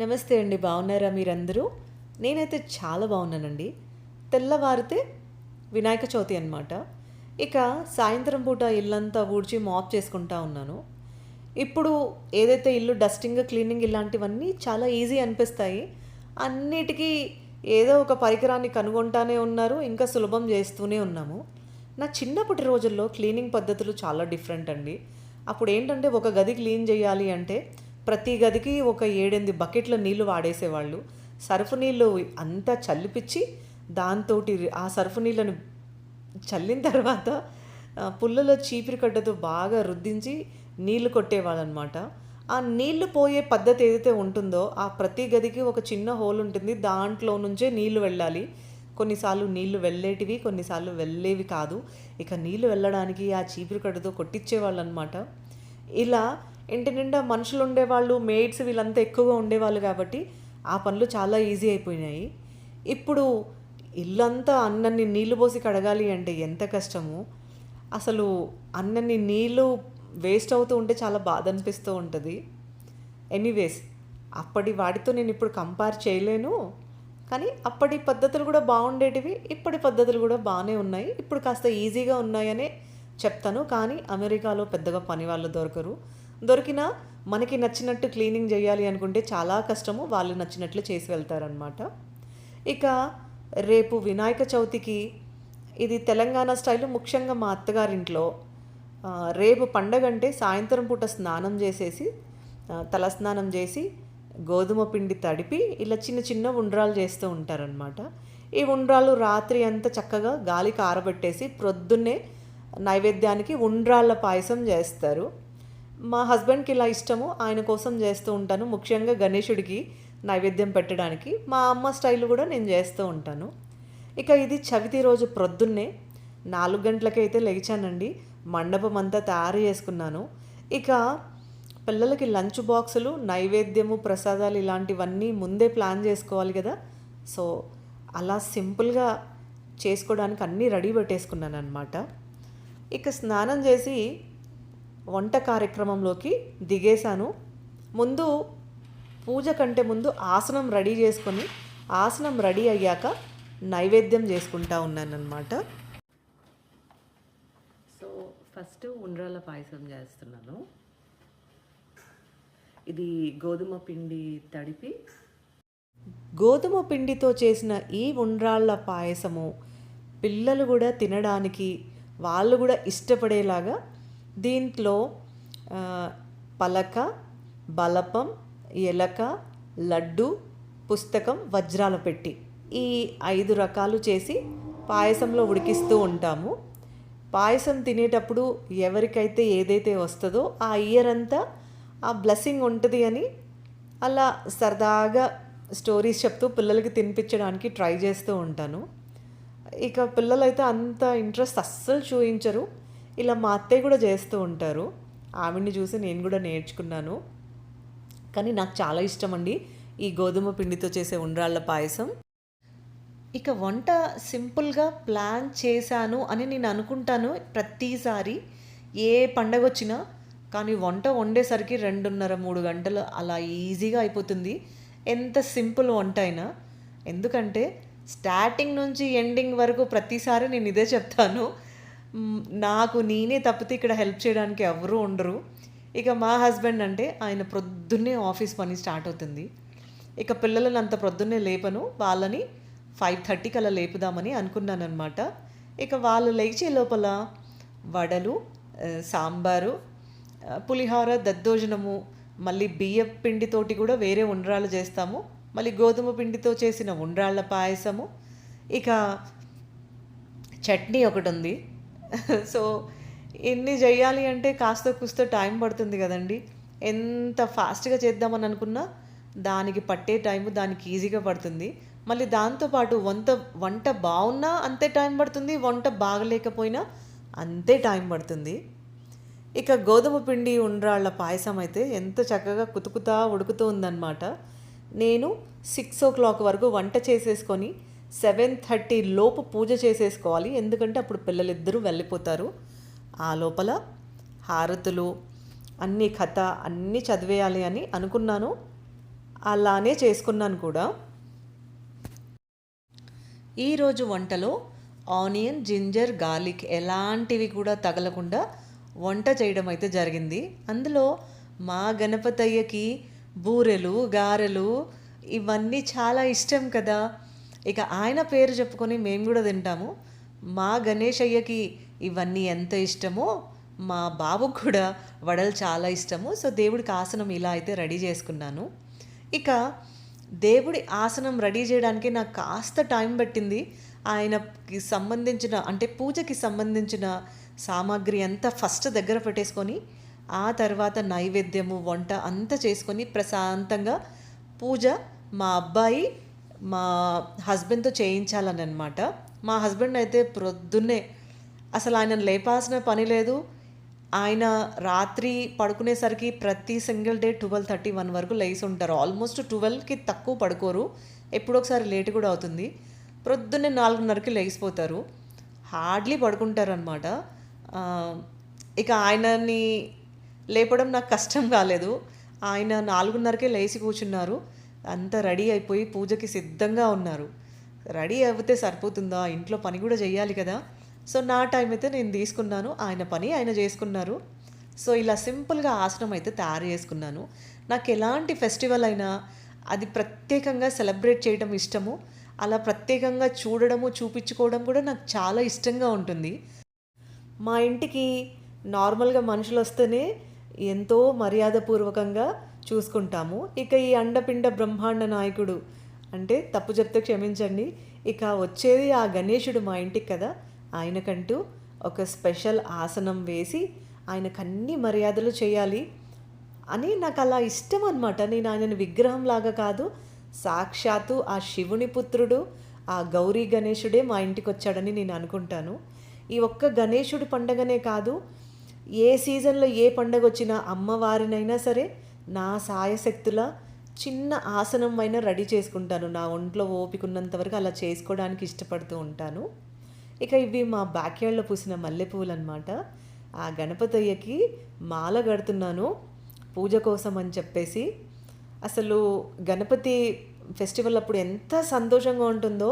నమస్తే అండి బాగున్నారా మీరందరూ? నేనైతే చాలా బాగున్నానండి. తెల్లవారితే వినాయక చవితి అనమాట ఇక సాయంత్రం పూట ఇల్లంతా ఊడ్చి మాప్ చేసుకుంటా ఉన్నాను. ఇప్పుడు ఏదైతే ఇల్లు డస్టింగ్ క్లీనింగ్ ఇలాంటివన్నీ చాలా ఈజీ అనిపిస్తాయి. అన్నిటికీ ఏదో ఒక పరికరాన్ని కనుగొంటానే ఉన్నారు ఇంకా సులభం చేస్తూనే ఉన్నాము. నా చిన్నప్పటి రోజుల్లో క్లీనింగ్ పద్ధతులు చాలా డిఫరెంట్ అండి. అప్పుడు ఏంటంటే ఒక గది క్లీన్ చేయాలి అంటే ప్రతి గదికి ఒక ఏడెనిమిది బకెట్ల నీళ్ళు వాడేసేవాళ్ళు. సర్ఫ్ నీళ్ళు అంతా చల్లిపిచ్చి దాంతో ఆ సర్ఫ్ నీళ్ళని చల్లిన తర్వాత పుల్లలో చీపిరి కడ్డతో బాగా రుద్దించి నీళ్ళు కొట్టేవాళ్ళనమాట. ఆ నీళ్ళు పోయే పద్ధతి ఏదైతే ఉంటుందో ఆ ప్రతి గదికి ఒక చిన్న హోల్ ఉంటుంది. దాంట్లో నుంచే నీళ్ళు వెళ్ళాలి. కొన్నిసార్లు నీళ్ళు వెళ్ళేటివి కొన్నిసార్లు వెళ్ళేవి కాదు. ఇక నీళ్ళు వెళ్ళడానికి ఆ చీపిరి కడ్డతో కొట్టించేవాళ్ళు అనమాట ఇలా ఇంటి నిండా మనుషులు ఉండేవాళ్ళు మేడ్స్ వీళ్ళంతా ఎక్కువగా ఉండేవాళ్ళు కాబట్టి ఆ పనులు చాలా ఈజీ అయిపోయినాయి. ఇప్పుడు ఇల్లంతా అన్నన్ని నీళ్ళు పోసి కడగాలి అంటే ఎంత కష్టము? అసలు అన్నన్ని నీళ్ళు వేస్ట్ అవుతూ ఉంటే చాలా బాధ అనిపిస్తూ ఉంటుంది. ఎనీవేస్ అప్పటి వాటితో నేను ఇప్పుడు కంపేర్ చేయలేను. కానీ అప్పటి పద్ధతులు కూడా బాగుండేటివి ఇప్పటి పద్ధతులు కూడా బాగానే ఉన్నాయి. ఇప్పుడు కాస్త ఈజీగా ఉన్నాయనే చెప్తాను. కానీ అమెరికాలో పెద్దగా పని వాళ్ళు దొరకరు. దొరికినా మనకి నచ్చినట్టు క్లీనింగ్ చేయాలి అనుకుంటే చాలా కష్టము వాళ్ళు నచ్చినట్లు చేసి వెళ్తారనమాట ఇక రేపు వినాయక చవితికి ఇది తెలంగాణ స్టైల్ ముఖ్యంగా మా అత్తగారింట్లో రేపు పండగ అంటే సాయంత్రం పూట స్నానం చేసేసి తల తలస్నానం చేసి గోధుమ పిండి తడిపి ఇలా చిన్న చిన్న ఉండ్రాలు చేస్తూ ఉంటారనమాట ఈ ఉండ్రాలు రాత్రి అంతా చక్కగా గాలికి ఆరబెట్టేసి ప్రొద్దున్నే నైవేద్యానికి ఉండ్రాళ్ళ పాయసం చేస్తారు. మా హస్బెండ్కి ఇలా ఇష్టము ఆయన కోసం చేస్తూ ఉంటాను. ముఖ్యంగా గణేషుడికి నైవేద్యం పెట్టడానికి. మా అమ్మ స్టైల్ కూడా నేను చేస్తూ ఉంటాను. ఇక ఇది చవితి రోజు ప్రొద్దున్నే నాలుగు గంటలకైతే లేచానండి. మండపం అంతా తయారు చేసుకున్నాను. ఇక పిల్లలకి లంచ్ బాక్సులు నైవేద్యము ప్రసాదాలు ఇలాంటివన్నీ ముందే ప్లాన్ చేసుకోవాలి కదా. సో అలా సింపుల్గా చేసుకోవడానికి అన్నీ రెడీ పెట్టేసుకున్నాను అనమాట ఇక స్నానం చేసి వంట కార్యక్రమంలోకి దిగేశాను. ముందు పూజ కంటే ముందు ఆసనం రెడీ చేసుకొని ఆసనం రెడీ అయ్యాక నైవేద్యం చేసుకుంటా ఉన్నానన్నమాట. సో ఫస్ట్ ఉండ్రాల పాయసం చేస్తున్నాను. ఇది గోధుమ పిండి తడిపి. గోధుమ పిండితో చేసిన ఈ ఉండ్రాళ్ళ పాయసము పిల్లలు కూడా తినడానికి వాళ్ళు కూడా ఇష్టపడేలాగా దీంట్లో పలక బలపం ఎలక లడ్డు పుస్తకం వజ్రాల పెట్టి ఈ ఐదు రకాలు చేసి పాయసంలో ఉడికిస్తూ ఉంటాము. పాయసం తినేటప్పుడు ఎవరికైతే ఏదైతే వస్తుందో ఆ ఇయర్ అంతా ఆ బ్లెస్సింగ్ ఉంటుంది అని అలా సరదాగా స్టోరీస్ చెప్తూ పిల్లలకి తినిపించడానికి ట్రై చేస్తూ ఉంటాను. ఇక పిల్లలైతే అంత ఇంట్రెస్ట్ అస్సలు చూపించరు ఇలా మా అత్తయ్య కూడా చేస్తూ ఉంటారు. ఆవిడ్ని చూసి నేను కూడా నేర్చుకున్నాను. కానీ నాకు చాలా ఇష్టం అండి ఈ గోధుమ పిండితో చేసే ఉండ్రాళ్ళ పాయసం. ఇక వంట సింపుల్గా ప్లాన్ చేశాను అని నేను అనుకుంటాను ప్రతిసారి. ఏ పండగ వచ్చినా కానీ వంట వండేసరికి రెండున్నర మూడు గంటలు అలా ఈజీగా అయిపోతుంది. ఎంత సింపుల్ వంట అయినా. ఎందుకంటే స్టార్టింగ్ నుంచి ఎండింగ్ వరకు ప్రతిసారి నేను ఇదే చెప్తాను. నాకు నేనే తప్పితే ఇక్కడ హెల్ప్ చేయడానికి ఎవరూ ఉండరు. ఇక మా హస్బెండ్ అంటే ఆయన ప్రొద్దున్నే ఆఫీస్ పని స్టార్ట్ అవుతుంది. ఇక పిల్లలను అంత ప్రొద్దున్నే లేపను. వాళ్ళని ఫైవ్ థర్టీకి అలా లేపుదామని అనుకున్నాను అనమాట ఇక వాళ్ళు లేచే లోపల వడలు సాంబారు పులిహోర దద్దోజనము మళ్ళీ బియ్య పిండితోటి కూడా వేరే ఉండ్రాలు చేస్తాము. మళ్ళీ గోధుమ పిండితో చేసిన ఉండ్రాళ్ళ పాయసము. ఇక చట్నీ ఒకటి ఉంది సో ఇన్ని చేయాలి అంటే కాస్త కూస్త టైం పడుతుంది కదండి. ఎంత ఫాస్ట్గా చేద్దామని అనుకున్నా దానికి పట్టే టైం దానికి ఈజీగా పడుతుంది. మళ్ళీ దాంతోపాటు వంట వంట బాగున్నా అంతే టైం పడుతుంది వంట బాగలేకపోయినా అంతే టైం పడుతుంది. ఇక గోధుమ పిండి ఉండ్రాళ్ళ పాయసం అయితే ఎంత చక్కగా కుతుకుతా ఉడుకుతూ ఉందన్నమాట. నేను సిక్స్ ఓ క్లాక్ వరకు వంట చేసేసుకొని సెవెన్ థర్టీ లోపు పూజ చేసేసుకోవాలి. ఎందుకంటే అప్పుడు పిల్లలిద్దరూ వెళ్ళిపోతారు. ఆ లోపల హారతులు అన్ని కథ అన్నీ చదివేయాలి అని అనుకున్నాను. అలానే చేసుకున్నాను కూడా. ఈరోజు వంటలో ఆనియన్ జింజర్ గార్లిక్ ఎలాంటివి కూడా తగలకుండా వంట చేయడం అయితే జరిగింది. అందులో మా గణపతయ్యకి బూరెలు గారెలు ఇవన్నీ చాలా ఇష్టం కదా. ఇక ఆయన పేరు చెప్పుకొని మేము కూడా తింటాము. మా గణేష్ అయ్యకి ఇవన్నీ ఎంత ఇష్టమో మా బాబుకు కూడా వడలు చాలా ఇష్టము. సో దేవుడికి ఆసనం ఇలా అయితే రెడీ చేసుకున్నాను. ఇక దేవుడి ఆసనం రెడీ చేయడానికి నాకు కాస్త టైం పట్టింది. ఆయనకి సంబంధించిన అంటే పూజకి సంబంధించిన సామాగ్రి అంతా ఫస్ట్ దగ్గర పెట్టేసుకొని ఆ తర్వాత నైవేద్యము వంట అంతా చేసుకొని ప్రశాంతంగా పూజ మా అబ్బాయి మా హస్బెండ్తో చేయించాలని అనమాట మా హస్బెండ్ అయితే ప్రొద్దున్నే అసలు ఆయన లేపాల్సిన పని లేదు. ఆయన రాత్రి పడుకునేసరికి ప్రతి single day twelve thirty one వరకు లేచి ఉంటారు. ఆల్మోస్ట్ ట్వెల్వ్కి తక్కువ పడుకోరు. ఎప్పుడొకసారి లేట్ కూడా అవుతుంది. ప్రొద్దున్నే నాలుగున్నరకి లేచిపోతారు. హార్డ్లీ పడుకుంటారనమాట ఇక ఆయనని లేపడం నాకు కష్టం కాలేదు. ఆయన నాలుగున్నరకే లేచి కూర్చున్నారు. అంతా రెడీ అయిపోయి పూజకి సిద్ధంగా ఉన్నారు. రెడీ అయిపోతే సరిపోతుందా? ఇంట్లో పని కూడా చేయాలి కదా. సో నా టైం అయితే నేను తీసుకున్నాను. ఆయన పని ఆయన చేసుకున్నారు. సో ఇలా సింపుల్గా ఆసనం అయితే తయారు చేసుకున్నాను. నాకు ఎలాంటి ఫెస్టివల్ అయినా అది ప్రత్యేకంగా సెలబ్రేట్ చేయడం ఇష్టము. అలా ప్రత్యేకంగా చూడడము చూపించుకోవడం కూడా నాకు చాలా ఇష్టంగా ఉంటుంది. మా ఇంటికి నార్మల్గా మనుషులు వస్తేనే ఎంతో మర్యాదపూర్వకంగా చూసుకుంటాము. ఇక ఈ అండపిండ బ్రహ్మాండ నాయకుడు అంటే తప్పు చెప్తే క్షమించండి. ఇక వచ్చేది ఆ గణేశుడు మా ఇంటికి కదా. ఆయనకంటూ ఒక స్పెషల్ ఆసనం వేసి ఆయనకు అన్ని మర్యాదలు చేయాలి అని నాకు అలా ఇష్టం అనమాట నేను ఆయనను విగ్రహంలాగా కాదు సాక్షాత్తు ఆ శివుని పుత్రుడు ఆ గౌరీ గణేశుడే మా ఇంటికి వచ్చాడని నేను అనుకుంటాను. ఈ ఒక్క గణేశుడి పండగనే కాదు ఏ సీజన్లో ఏ పండగ వచ్చినా అమ్మవారినైనా సరే నా సాయశక్తుల చిన్న ఆసనం అయినా రెడీ చేసుకుంటాను. నా ఒంట్లో ఓపిక ఉన్నంత వరకు అలా చేసుకోవడానికి ఇష్టపడుతూ ఉంటాను. ఇక ఇవి మా బ్యాక్యార్డ్లో పూసిన మల్లెపూలు అనమాట ఆ గణపతయ్యకి మాల కడుతున్నాను పూజ కోసం అని చెప్పేసి. అసలు గణపతి ఫెస్టివల్ అప్పుడు ఎంత సంతోషంగా ఉంటుందో.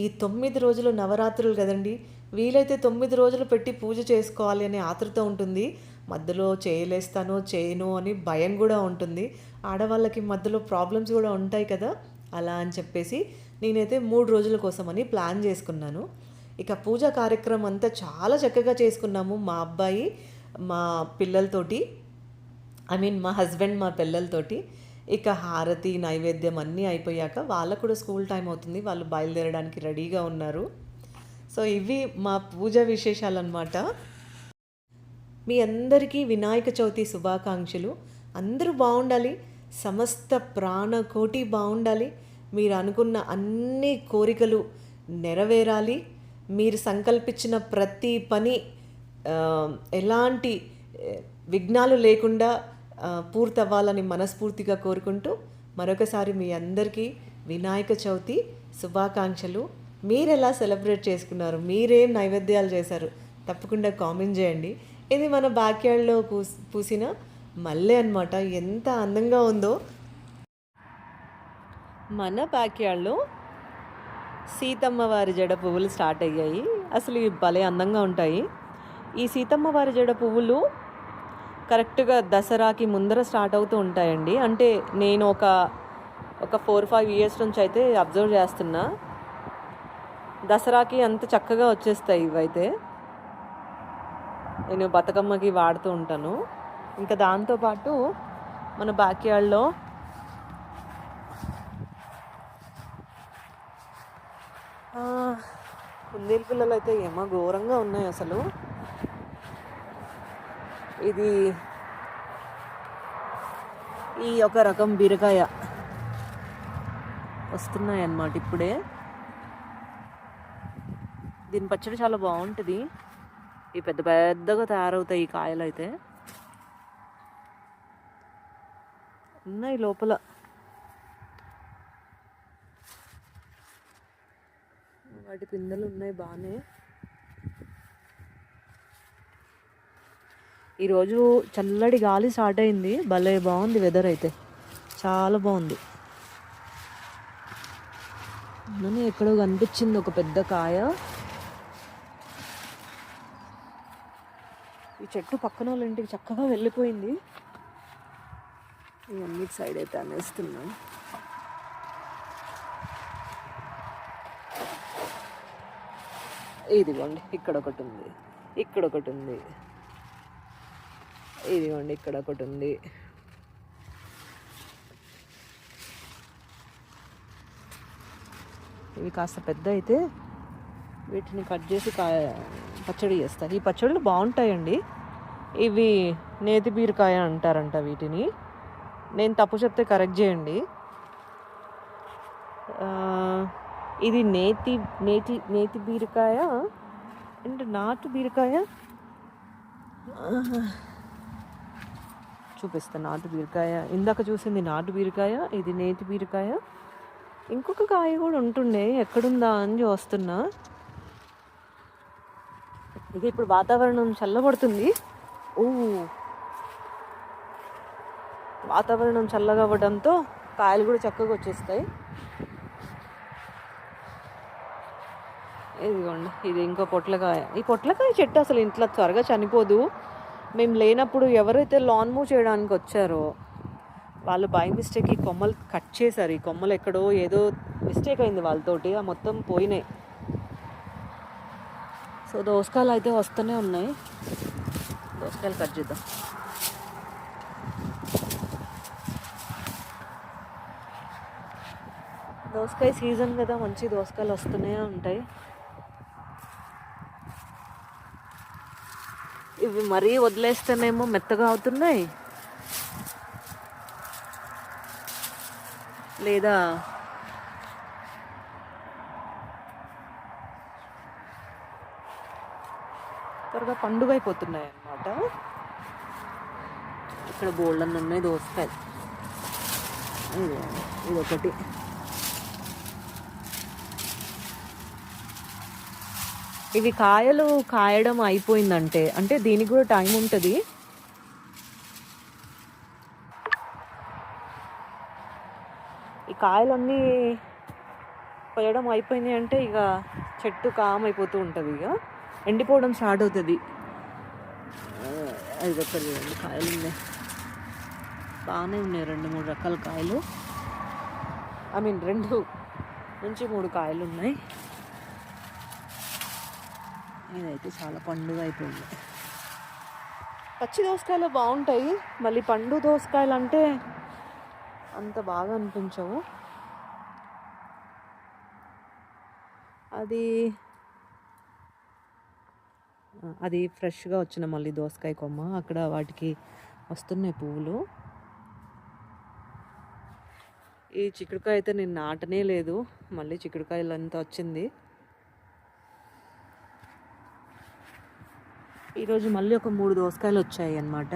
ఈ తొమ్మిది రోజులు నవరాత్రులు కదండి. వీలైతే తొమ్మిది రోజులు పెట్టి పూజ చేసుకోవాలి అనే ఆతృత ఉంటుంది. మధ్యలో చేయలేస్తాను చేయను అని భయం కూడా ఉంటుంది. ఆడవాళ్ళకి మధ్యలో ప్రాబ్లమ్స్ కూడా ఉంటాయి కదా? అలా అని చెప్పేసి నేనైతే మూడు రోజుల కోసం అని ప్లాన్ చేసుకున్నాను. ఇక పూజ కార్యక్రమం అంతా చాలా చక్కగా చేసుకున్నాము. మా అబ్బాయి మా పిల్లలతోటి ఐ మీన్ మా హస్బెండ్ మా పిల్లలతోటి. ఇక హారతి నైవేద్యం అన్నీ అయిపోయాక వాళ్ళకు కూడా స్కూల్ టైం అవుతుంది. వాళ్ళు బయలుదేరడానికి రెడీగా ఉన్నారు. సో ఇవి మా పూజ విశేషాలు అనమాట మీ అందరికీ వినాయక చవితి శుభాకాంక్షలు. అందరూ బాగుండాలి. సమస్త ప్రాణకోటి బాగుండాలి. మీరు అనుకున్న అన్ని కోరికలు నెరవేరాలి. మీరు సంకల్పించిన ప్రతి పని ఎలాంటి విఘ్నాలు లేకుండా పూర్తవ్వాలని మనస్ఫూర్తిగా కోరుకుంటూ మరొకసారి మీ అందరికీ వినాయక చవితి శుభాకాంక్షలు. మీరు ఎలా సెలబ్రేట్ చేసుకున్నారు? మీరేం నైవేద్యాలు చేశారు? తప్పకుండా కామెంట్ చేయండి. ఇది మన బ్యాక్యార్డ్లో పూస్ పూసిన మల్లె అనమాట ఎంత అందంగా ఉందో. మన బ్యాక్యార్డ్లో సీతమ్మ వారి జడ పువ్వులు స్టార్ట్ అయ్యాయి. అసలు ఇవి భలే అందంగా ఉంటాయి. ఈ సీతమ్మ వారి జడ పువ్వులు కరెక్ట్గా దసరాకి ముందర స్టార్ట్ అవుతూ ఉంటాయండి. అంటే నేను ఒక ఒక ఫోర్ ఫైవ్ ఇయర్స్ నుంచి అయితే అబ్జర్వ్ చేస్తున్నా. దసరాకి అంత చక్కగా వచ్చేస్తాయి ఇవైతే. నేను బతుకమ్మకి వాడుతూ ఉంటాను. ఇంకా దాంతోపాటు మన బ్యాక్యార్డ్లో ఆ, కుందేలు పిల్లలు అయితే ఏమో ఘోరంగా ఉన్నాయి అసలు. ఇది ఈ ఒక రకం బీరకాయ వస్తున్నాయి అన్నమాట ఇప్పుడే. దీని పచ్చడి చాలా బాగుంటుంది. ఈ పెద్ద పెద్దగా తయారవుతాయి ఈ కాయలు అయితే ఉన్నాయి లోపల. వాటి పిందెలు ఉన్నాయి బాగానే ఈరోజు చల్లడి గాలి స్టార్ట్ అయింది. భలే బాగుంది వెదర్ అయితే. చాలా బాగుంది. నన్ను ఎక్కడో కనిపించింది ఒక పెద్ద కాయ. ఈ చెట్టు పక్కన వాళ్ళ ఇంటికి చక్కగా వెళ్ళిపోయింది. ఇవన్నీ సైడ్ అయితే అనేస్తున్నాం. ఇదిగోండి ఇక్కడ ఒకటి ఉంది. ఇక్కడ ఒకటి ఉంది. ఇదిగోండి ఇక్కడ ఒకటి ఉంది. ఇవి కాస్త పెద్ద అయితే వీటిని కట్ చేసి కా పచ్చడి చేస్తారు ఈ పచ్చళ్ళు బాగుంటాయండి. ఇవి నేతి బీరకాయ అంటారంట వీటిని. నేను తప్పు చెప్తే కరెక్ట్ చేయండి. ఇది నేతి నేతి నేతి బీరకాయ? అంటే నాటు బీరకాయ? చూపిస్తాను చూపిస్తా నాటు బీరకాయ. ఇందాక చూసింది నాటు బీరకాయ ఇది నేతి బీరకాయ. ఇంకొక కాయ కూడా ఉంటుండే ఎక్కడుందా అని చూస్తున్నా. ఇక ఇప్పుడు వాతావరణం చల్లబడుతుంది. ఓ వాతావరణం చల్లగా అవ్వడంతో కాయలు కూడా చక్కగా వచ్చేస్తాయి. ఇదిగోండి ఇది ఇంకో పొట్లకాయ. ఈ పొట్లకాయ చెట్టు అసలు ఇంట్లో త్వరగా చనిపోదు. మేము లేనప్పుడు ఎవరైతే లాన్ మూవ్ చేయడానికి వచ్చారో వాళ్ళు బై మిస్టేక్ ఈ కొమ్మలు కట్ చేశారు. ఈ కొమ్మలు ఎక్కడో ఏదో మిస్టేక్ అయింది వాళ్ళతోటి. ఆ మొత్తం పోయినాయి. సో దోసకాయలు అయితే వస్తూనే ఉన్నాయి. దోసకాయలు కట్ చేద్దాం. దోసకాయ సీజన్ కదా మంచి దోసకాయలు వస్తూనే ఉంటాయి. ఇవి మరీ వదిలేస్తేనేమో మెత్తగా అవుతున్నాయి. లేదా త్వరగా పండుగ అయిపోతున్నాయి అన్నమాట ఇక్కడ బోల్డ్ అన్ని ఉన్నాయి దోసకాయలు. ఇది ఇది ఒకటి ఇవి కాయలు కాయడం అయిపోయిందంటే అంటే దీనికి కూడా టైం ఉంటుంది. ఈ కాయలన్నీ కొయ్యడం అయిపోయింది అంటే ఇక చెట్టు కామ్ అయిపోతూ ఉంటుంది ఇక. ఎండిపోవడం స్టార్ట్ అవుతుంది. ఐదు అది రెండు కాయలు ఉన్నాయి. బాగానే ఉన్నాయి రెండు మూడు రకాల కాయలు. ఐ మీన్ రెండు నుంచి మూడు కాయలు ఉన్నాయి. ఇదైతే చాలా పండుగ అయిపోయింది పచ్చి దోసకాయలు బాగుంటాయి. మళ్ళీ పండు దోసకాయలు అంటే అంత బాగా అనిపించవు. అది అది ఫ్రెష్గా వచ్చిన మళ్ళీ దోసకాయ కొమ్మ. అక్కడ వాటికి వస్తున్నాయి పువ్వులు. ఈ చిక్కుడుకాయ అయితే నేను నాటనే లేదు. మళ్ళీ చిక్కుడుకాయలు అంతా వచ్చింది. ఈరోజు మళ్ళీ ఒక మూడు దోసకాయలు వచ్చాయి అన్నమాట.